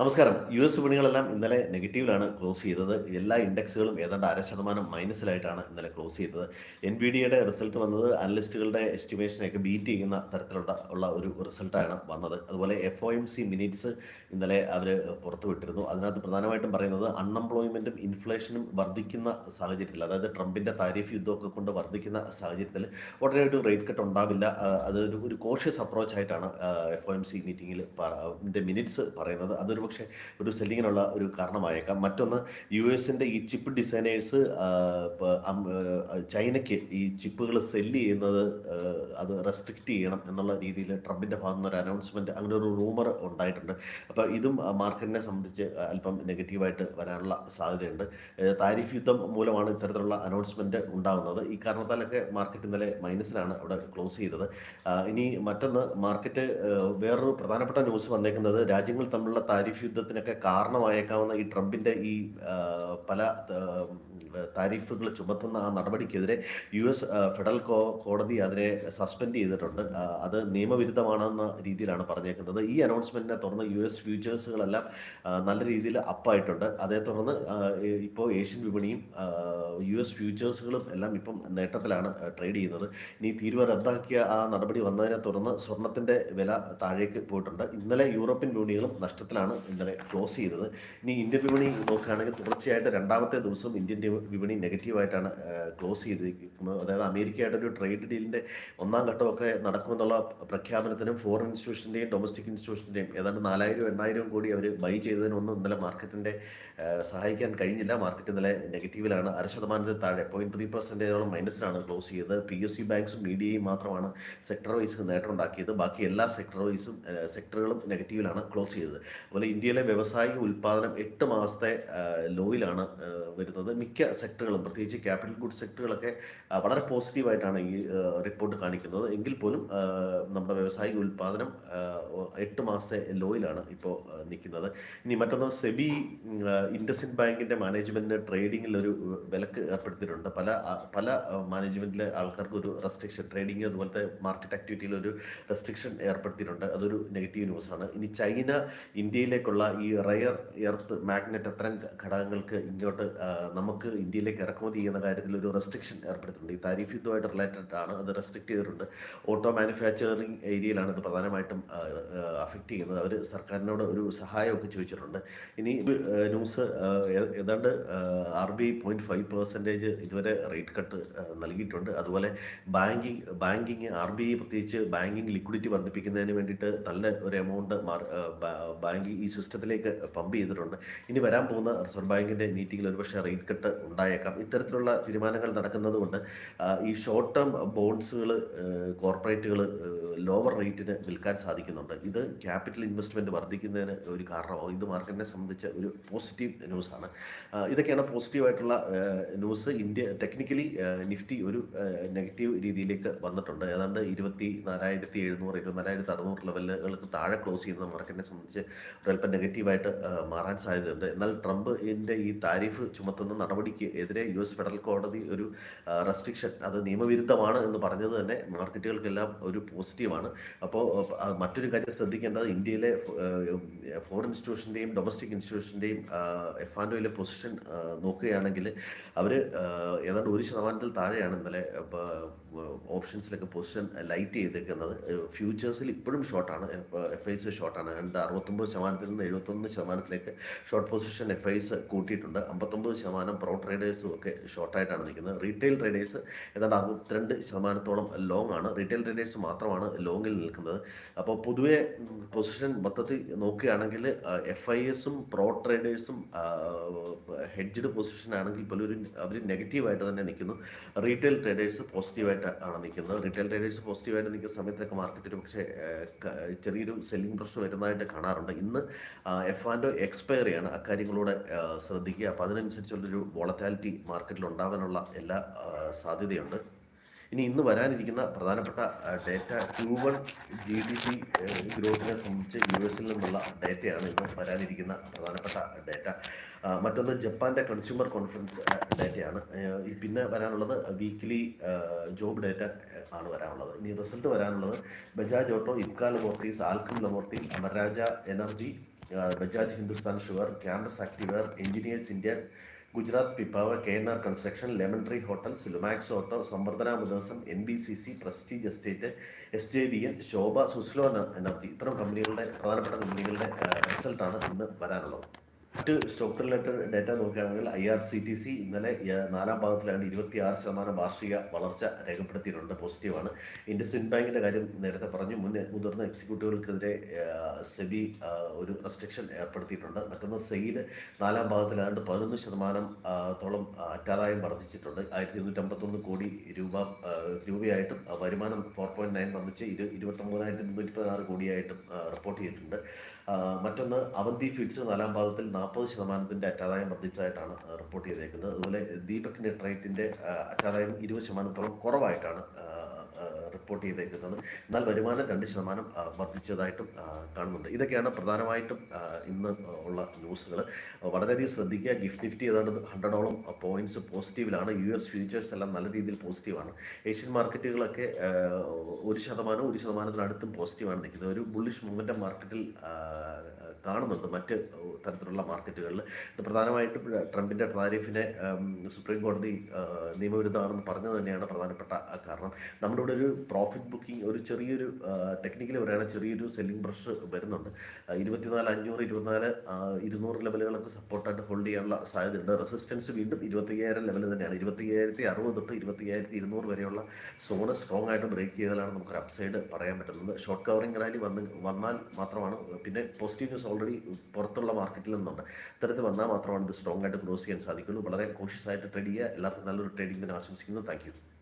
നമസ്കാരം. U S വിപണികളെല്ലാം ഇന്നലെ നെഗറ്റീവിലാണ് close ചെയ്തത്. എല്ലാ ഇൻഡെക്സുകളും ഏതാണ്ട് അര ശതമാനം മൈനസിലായിട്ടാണ് ഇന്നലെ ക്ലോസ് ചെയ്തത്. എൻ ബി ഡിയുടെ റിസൾട്ട് വന്നത് അനലിസ്റ്റുകളുടെ എസ്റ്റിമേഷനെയൊക്കെ ബീറ്റ് ചെയ്യുന്ന തരത്തിലുള്ള ഉള്ള ഒരു റിസൾട്ടാണ് വന്നത്. അതുപോലെ F O M C minutes ഇന്നലെ അവർ പുറത്തുവിട്ടിരുന്നു. അതിനകത്ത് പ്രധാനമായിട്ടും പറയുന്നത് അൺഎംപ്ലോയ്മെന്റും ഇൻഫ്ലേഷനും വർദ്ധിക്കുന്ന സാഹചര്യത്തിൽ അതായത് ട്രംപിന്റെ താരിഫ് യുദ്ധമൊക്കെ കൊണ്ട് വർദ്ധിക്കുന്ന സാഹചര്യത്തിൽ ഉടനെ ഒരു റേറ്റ് കട്ട് ഉണ്ടാവില്ല. അതൊരു ഒരു കോഷ്യസ് അപ്രോച്ച് ആയിട്ടാണ് എഫ് ഒ എം സി മീറ്റിങ്ങിൽ മിനിറ്റ്സ് പറയുന്നത്. അതൊരു പക്ഷേ ഒരു സെല്ലിങ്ങിനുള്ള ഒരു കാരണമായേക്കാം. മറ്റൊന്ന് യു എസിന്റെ ഈ ചിപ്പ് ഡിസൈനേഴ്സ് ചൈനയ്ക്ക് ഈ ചിപ്പുകൾ സെല്ല് ചെയ്യുന്നത് അത് റെസ്ട്രിക്റ്റ് ചെയ്യണം എന്നുള്ള രീതിയിൽ ട്രംപിന്റെ ഭാഗത്ത് നിന്ന് ഒരു അനൗൺസ്മെന്റ് അങ്ങനെ ഒരു റൂമർ ഉണ്ടായിട്ടുണ്ട്. അപ്പോൾ ഇതും മാർക്കറ്റിനെ സംബന്ധിച്ച് അല്പം നെഗറ്റീവായിട്ട് വരാനുള്ള സാധ്യതയുണ്ട്. താരിഫ് യുദ്ധം മൂലമാണ് ഇത്തരത്തിലുള്ള അനൗൺസ്മെന്റ് ഉണ്ടാകുന്നത് ഈ കാരണത്താലൊക്കെ മാർക്കറ്റ് ഇന്നലെ മൈനസിലാണ് അവിടെ ക്ലോസ് ചെയ്തത്. ഇനി മറ്റൊന്ന് മാർക്കറ്റ് വേറൊരു പ്രധാനപ്പെട്ട ന്യൂസ് വന്നേക്കുന്നത് രാജ്യങ്ങൾ തമ്മിലുള്ള താരിഫ് യുദ്ധത്തിനൊക്കെ കാരണമായേക്കാവുന്ന ഈ ട്രംപിന്റെ ഈ പല താരിഫുകൾ ചുമത്തുന്ന ആ നടപടിക്കെതിരെ യു എസ് ഫെഡറൽ കോ കോടതി അതിനെ സസ്പെൻഡ് ചെയ്തിട്ടുണ്ട്. അത് നിയമവിരുദ്ധമാണെന്ന രീതിയിലാണ് പറഞ്ഞേക്കുന്നത്. ഈ അനൗൺസ്മെന്റിനെ തുടർന്ന് യു എസ് ഫ്യൂച്ചേഴ്സുകളെല്ലാം നല്ല രീതിയിൽ അപ്പായിട്ടുണ്ട്. അതേ തുടർന്ന് ഇപ്പോൾ ഏഷ്യൻ വിപണിയും യു എസ് ഫ്യൂച്ചേഴ്സുകളും എല്ലാം ഇപ്പം നേട്ടത്തിലാണ് ട്രേഡ് ചെയ്യുന്നത്. ഇനി തീരുവ റദ്ദാക്കിയ ആ നടപടി വന്നതിനെ തുടർന്ന് സ്വർണത്തിന്റെ വില താഴേക്ക് പോയിട്ടുണ്ട്. ഇന്നലെ യൂറോപ്യൻ വിപണികളും നഷ്ടത്തിലാണ് ഇന്നലെ ക്ലോസ് ചെയ്തത്. ഇനി ഇന്ത്യൻ വിപണി നോക്കുകയാണെങ്കിൽ തുടർച്ചയായിട്ട് രണ്ടാമത്തെ ദിവസം ഇന്ത്യൻ വിപണി നെഗറ്റീവായിട്ടാണ് ക്ലോസ് ചെയ്തിരിക്കുന്നത്. അതായത് അമേരിക്കയായിട്ടൊരു ട്രേഡ് ഡീലിന്റെ ഒന്നാം ഘട്ടമൊക്കെ നടക്കുമെന്നുള്ള പ്രഖ്യാപനത്തിനും ഫോറിൻ ഇൻസ്റ്റിറ്റ്യൂഷന്റെയും ഡൊമസ്റ്റിക് ഇൻസ്റ്റിറ്റ്യൂഷന്റെയും ഏതാണ്ട് നാലായിരം എണ്ണായിരം കോടി അവർ ബൈ ചെയ്തതിനൊന്നും ഇന്നലെ മാർക്കറ്റിന്റെ സഹായിക്കാൻ കഴിഞ്ഞില്ല. മാർക്കറ്റ് ഇന്നലെ നെഗറ്റീവിലാണ്. അര ശതമാനത്തിൽ താഴെ പോയിന്റ് ത്രീ പെർസെന്റേജോളം മൈനസിലാണ് ക്ലോസ് ചെയ്തത്. പി എസ് സി ബാങ്ക്സും മീഡിയയും മാത്രമാണ് സെക്ടർ വൈസ് നേട്ടമുണ്ടാക്കിയത്. ബാക്കി എല്ലാ സെക്ടർ വൈസും സെക്ടറുകളും നെഗറ്റീവിലാണ് ക്ലോസ് ചെയ്തത്. അതുപോലെ ഇന്ത്യയിലെ വ്യവസായിക ഉൽപ്പാദനം എട്ട് മാസത്തെ ലോയിലാണ് വരുന്നത്. മിക്ക സെക്ടറുകളും പ്രത്യേകിച്ച് ക്യാപിറ്റൽ ഗുഡ്സ് സെക്ടറുകളൊക്കെ വളരെ പോസിറ്റീവായിട്ടാണ് ഈ റിപ്പോർട്ട് കാണിക്കുന്നത്. എങ്കിൽ പോലും നമ്മുടെ വ്യവസായിക ഉൽപ്പാദനം എട്ട് മാസത്തെ ലോയിലാണ് ഇപ്പോൾ നിൽക്കുന്നത്. ഇനി മറ്റൊന്ന് സെബി ഇൻഡസിൻ ബാങ്കിന്റെ മാനേജ്മെന്റിന് ട്രേഡിങ്ങിൽ ഒരു വിലക്ക് ഏർപ്പെടുത്തിയിട്ടുണ്ട്. പല പല മാനേജ്മെന്റിലെ ആൾക്കാർക്ക് ഒരു റെസ്ട്രിക്ഷൻ ട്രേഡിങ് അതുപോലത്തെ മാർക്കറ്റ് ആക്ടിവിറ്റിയിൽ ഒരു റെസ്ട്രിക്ഷൻ ഏർപ്പെടുത്തിയിട്ടുണ്ട്. അതൊരു നെഗറ്റീവ് ന്യൂസാണ്. ഇനി ചൈന ഇന്ത്യയിലേക്കുള്ള ഈ റയർ എർത്ത് മാഗ്നറ്റ് അത്തരം ഘടകങ്ങൾക്ക് ഇങ്ങോട്ട് നമുക്ക് ഇന്ത്യയിലേക്ക് ഇറക്കുമതി ചെയ്യുന്ന കാര്യത്തിൽ ഒരു റെസ്ട്രിക്ഷൻ ഏർപ്പെടുത്തിയിട്ടുണ്ട്. ഈ താരിഫ് യുദ്ധമായിട്ട് റിലേറ്റഡ് ആണ്. അത് റെസ്ട്രിക്ട് ചെയ്തിട്ടുണ്ട്. ഓട്ടോ മാനുഫാക്ചറിങ് ഏരിയയിലാണ് ഇത് പ്രധാനമായിട്ടും അഫക്റ്റ് ചെയ്യുന്നത്. അവർ സർക്കാരിനോട് ഒരു സഹായമൊക്കെ ചോദിച്ചിട്ടുണ്ട്. ഇനി ന്യൂസ് ഏതാണ്ട് R B point five percentage ഇതുവരെ റേറ്റ് കട്ട് നൽകിയിട്ടുണ്ട്. അതുപോലെ banking banking R B I പ്രത്യേകിച്ച് ബാങ്കിങ് ലിക്വിഡിറ്റി വർദ്ധിപ്പിക്കുന്നതിന് വേണ്ടിയിട്ട് നല്ല ഒരു എമൗണ്ട് ബാങ്ക് ഈ സിസ്റ്റത്തിലേക്ക് പമ്പ് ചെയ്തിട്ടുണ്ട്. ഇനി വരാൻ പോകുന്ന റിസർവ് ബാങ്കിന്റെ മീറ്റിംഗിൽ ഒരുപക്ഷെ റേറ്റ് കട്ട് ഉണ്ടായേക്കാം. ഇത്തരത്തിലുള്ള തീരുമാനങ്ങൾ നടക്കുന്നതുകൊണ്ട് ഈ ഷോർട്ട് ടേം ബോൺസുകൾ കോർപ്പറേറ്റുകൾ ലോവർ റേറ്റിന് വിൽക്കാൻ സാധിക്കുന്നുണ്ട്. ഇത് ക്യാപിറ്റൽ ഇൻവെസ്റ്റ്മെന്റ് വർദ്ധിക്കുന്നതിന് ഒരു കാരണമാവും. ഇത് മാർക്കറ്റിനെ സംബന്ധിച്ച ഒരു പോസിറ്റീവ് ന്യൂസാണ് ഇതൊക്കെയാണ് പോസിറ്റീവായിട്ടുള്ള ന്യൂസ് ഇന്ത്യ ടെക്നിക്കലി നിഫ്റ്റി ഒരു നെഗറ്റീവ് രീതിയിലേക്ക് വന്നിട്ടുണ്ട്. ഏതാണ്ട് ഇരുപത്തി നാലായിരത്തി എഴുന്നൂറ് ഇരുപത്തിനാലായിരത്തി അറുന്നൂറ് ലെവലുകൾക്ക് താഴെ ക്ലോസ് ചെയ്യുന്ന മാർക്കറ്റിനെ സംബന്ധിച്ച് ഒരല്പം നെഗറ്റീവായിട്ട് മാറാൻ സാധ്യതയുണ്ട്. എന്നാൽ ട്രംപിന്റെ ഈ താരിഫ് ചുമത്തുന്ന നടപടിക്ക് എതിരെ യു എസ് ഫെഡറൽ കോടതി ഒരു റെസ്ട്രിക്ഷൻ അത് നിയമവിരുദ്ധമാണ് എന്ന് പറഞ്ഞത് തന്നെ മാർക്കറ്റുകൾക്കെല്ലാം ഒരു പോസിറ്റീവാണ്. അപ്പോൾ മറ്റൊരു കാര്യം ശ്രദ്ധിക്കേണ്ടത് ഇന്ത്യയിലെ ഫോറിൻ ഇൻസ്റ്റിറ്റ്യൂഷന്റെയും ഡൊമസ്റ്റിക് ഇൻസ്റ്റിറ്റ്യൂഷന്റെയും എഫ് ആൻഡ് ഒയിലെ പൊസിഷൻ നോക്കുകയാണെങ്കിൽ അവർ ഏതാണ്ട് ഒരു ശതമാനത്തിൽ താഴെയാണ് ഇന്നലെ ഓപ്ഷൻസിലൊക്കെ പൊസിഷൻ ലൈറ്റ് ചെയ്തേക്കുന്നത്. ഫ്യൂച്ചേഴ്സിൽ ഇപ്പോഴും ഷോർട്ടാണ് എഫ് ഐസ് ഷോർട്ടാണ് രണ്ട് അറുപത്തൊമ്പത് ശതമാനത്തിൽ നിന്ന് എഴുപത്തൊന്ന് ശതമാനത്തിലേക്ക് ഷോർട്ട് പൊസിഷൻ എഫ് ഐസ് കൂട്ടിയിട്ടുണ്ട്. അമ്പത്തൊമ്പത് ശതമാനം പ്രോ ട്രേഡേഴ്സും ഒക്കെ ഷോർട്ടായിട്ടാണ് നിൽക്കുന്നത്. റീറ്റെയിൽ ട്രേഡേഴ്സ് ഏതാണ്ട് അറുപത്തിരണ്ട് ശതമാനത്തോളം ലോങ് ആണ്. റീറ്റെയിൽ ട്രേഡേഴ്സ് മാത്രമാണ് ലോങ്ങിൽ നിൽക്കുന്നത്. അപ്പോൾ പൊതുവെ പൊസിഷൻ മൊത്തത്തിൽ നോക്കുകയാണെങ്കിൽ എഫ് ഐ എസും പ്രോ ട്രേഡേഴ്സും ഹെഡ്ജഡ് പൊസിഷൻ ആണെങ്കിൽ പോലും ഒരു അവർ നെഗറ്റീവായിട്ട് തന്നെ നിൽക്കുന്നു. റീറ്റെയിൽ ട്രേഡേഴ്സ് പോസിറ്റീവായിട്ട് ആണ് നിൽക്കുന്നത്. റീറ്റെയിൽ ട്രേഡേഴ്സ് പോസിറ്റീവായിട്ട് നിൽക്കുന്ന സമയത്തൊക്കെ മാർക്കറ്റിൽ പക്ഷേ ചെറിയൊരു സെല്ലിംഗ് പ്രഷർ വരുന്നതായിട്ട് കാണാറുണ്ട്. ഇന്ന് എഫ് ആൻഡ് എക്സ്പയറിയാണ് അക്കാര്യങ്ങളോട് ശ്രദ്ധിക്കുക. അപ്പോൾ അതിനനുസരിച്ചുള്ളൊരു വോളറ്റാലിറ്റി മാർക്കറ്റിൽ ഉണ്ടാവാനുള്ള എല്ലാ സാധ്യതയുണ്ട്. ഇനി ഇന്ന് വരാനിരിക്കുന്ന പ്രധാനപ്പെട്ട data Q one G D P ഗ്രോത്തിനെ സംബന്ധിച്ച് യു എസിൽ നിന്നുള്ള ഡേറ്റയാണ് ഇന്ന് വരാനിരിക്കുന്ന പ്രധാനപ്പെട്ട ഡേറ്റ മറ്റൊന്ന് ജപ്പാന്റെ കൺസ്യൂമർ കോൺഫറൻസ് ഡേറ്റയാണ് പിന്നെ വരാനുള്ളത് വീക്ക്ലി ജോബ് ഡേറ്റ ആണ് വരാനുള്ളത്. ഇനി റിസൾട്ട് വരാനുള്ളത് Bajaj auto Ipca laboratories Alkem laboratory Amara Raja energy Bajaj Hindusthan sugar campus activewear engineers India Gujarat Pipavav K N R construction lemon tree hotel സിലുമാക്സ് auto Samvardhana Motherson N B C C prestige estate S J D N Sobha Suzlon energy ഇത്തരം കമ്പനികളുടെ പ്രധാനപ്പെട്ട കമ്പനികളുടെ റിസൾട്ടാണ് ഇന്ന് വരാനുള്ളത്. മറ്റ് stock related data നോക്കുകയാണെങ്കിൽ I R C T C ഇന്നലെ നാലാം പാദത്തിലാണ് ഇരുപത്തി ആറ് ശതമാനം വാർഷിക വളർച്ച രേഖപ്പെടുത്തിയിട്ടുണ്ട് പോസിറ്റീവാണ് ഇൻഡസ്ഇൻഡ് ബാങ്കിന്റെ കാര്യം നേരത്തെ പറഞ്ഞു മുൻ മുതിർന്ന എക്സിക്യൂട്ടീവുകൾക്കെതിരെ സെബി ഒരു റെസ്ട്രിക്ഷൻ ഏർപ്പെടുത്തിയിട്ടുണ്ട്. മറ്റൊന്ന് സെയിൽ നാലാം പാദത്തിലാണ്ട് പതിനൊന്ന് ശതമാനം ആ, തോളം ആ, അറ്റാദായം വർദ്ധിച്ചിട്ടുണ്ട്. ആയിരത്തി ഇരുന്നൂറ്റമ്പത്തൊന്ന് കോടി രൂപ രൂപയായിട്ടും വരുമാനം ഫോർ പോയിന്റ് നയൻ വർദ്ധിച്ച് ഇരു ഇരുപത്തൊമ്പതിനായിരത്തി മുന്നൂറ്റി പതിനാറ് കോടിയായിട്ടും റിപ്പോർട്ട് ചെയ്തിട്ടുണ്ട്. മറ്റൊന്ന് അവന്തി ഫീഡ്സ് നാലാം പാദത്തിൽ നാൽപ്പത് ശതമാനത്തിന്റെ അറ്റാദായം വർദ്ധിച്ചതായിട്ടാണ് റിപ്പോർട്ട് ചെയ്തേക്കുന്നത്. അതുപോലെ ദീപക് നെട്രൈറ്റിന്റെ അറ്റാദായം ഇരുപത് ശതമാനത്തോളം കുറവായിട്ടാണ് റിപ്പോർട്ട് ചെയ്തേക്കുന്നത്. എന്നാൽ വരുമാനം രണ്ട് ശതമാനം വർദ്ധിച്ചതായിട്ടും കാണുന്നുണ്ട്. ഇതൊക്കെയാണ് പ്രധാനമായിട്ടും ഇന്ന് ഉള്ള ന്യൂസുകൾ വളരെയധികം ശ്രദ്ധിക്കുക. ഗിഫ്റ്റ് നിഫ്റ്റി ഏതാണ്ട് ഹൺഡ്രഡോളം പോയിന്റ്സ് പോസിറ്റീവിലാണ് യു എസ് ഫ്യൂച്ചേഴ്സ് എല്ലാം നല്ല രീതിയിൽ പോസിറ്റീവാണ് ഏഷ്യൻ മാർക്കറ്റുകളൊക്കെ ഒരു ശതമാനം ഒരു ശതമാനത്തിനടുത്തും പോസിറ്റീവാണ് നിൽക്കുന്നത്. ഒരു ബുള്ളിഷ് മൂവ്മെന്റ് മാർക്കറ്റിൽ കാണുന്നുണ്ട് മറ്റ് തരത്തിലുള്ള മാർക്കറ്റുകളിൽ. ഇത് പ്രധാനമായിട്ടും ട്രംപിന്റെ താരിഫിനെ സുപ്രീം കോടതി നിയമവിരുദ്ധമാണെന്ന് പറഞ്ഞത് തന്നെയാണ് പ്രധാനപ്പെട്ട കാരണം. നമ്മുടെ ഇവിടെ ഒരു പ്രോഫിറ്റ് ബുക്കിംഗ് ഒരു ചെറിയൊരു ടെക്നിക്കലി പറയുകയാണെങ്കിൽ ചെറിയൊരു സെല്ലിംഗ് പ്രഷർ വരുന്നുണ്ട്. ഇരുപത്തിനാല് അഞ്ഞൂറ് ഇരുപത്തിനാല് ഇരുന്നൂറ് ലെവലുകളൊക്കെ സപ്പോർട്ടായിട്ട് ഹോൾഡ് ചെയ്യാനുള്ള സാധ്യതയുണ്ട്. റെസിസ്റ്റൻസ് വീണ്ടും ഇരുപത്തയ്യായിരം ലെവൽ തന്നെയാണ്. ഇരുപത്തയ്യായിരത്തി അറുപത് തൊട്ട് ഇരുപത്തയ്യായിരത്തി ഇരുന്നൂറ് വരെയുള്ള സോണ് സ്ട്രോങ് ആയിട്ട് ബ്രേക്ക് ചെയ്താലാണ് നമുക്കൊരു അപ്സൈഡ് പറയാൻ പറ്റുന്നത്. ഷോർട്ട് കവറിംഗ് റാലി വന്ന് വന്നാൽ മാത്രമാണ് പിന്നെ പോസിറ്റീവ് ന്യൂസ് ഓൾറെഡി പുറത്തുള്ള മാർക്കറ്റിൽ നിന്നുണ്ട്. ഇത്തരത്തിൽ വന്നാൽ മാത്രമാണ് ഇത് സ്ട്രോങ് ആയിട്ട് ക്ലോസ് ചെയ്യാൻ സാധിക്കുള്ളൂ. വളരെ കോഷ്യസ് ആയിട്ട് ട്രേഡ് ചെയ്യുക. എല്ലാവർക്കും നല്ലൊരു ട്രേഡിംഗ് ദിനം ആശംസിക്കുന്നു. താങ്ക്